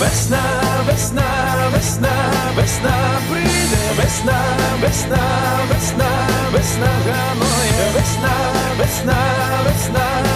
Весна, весна, весна, весна прийде, весна, весна, весна, весна весна, весна, весна, весна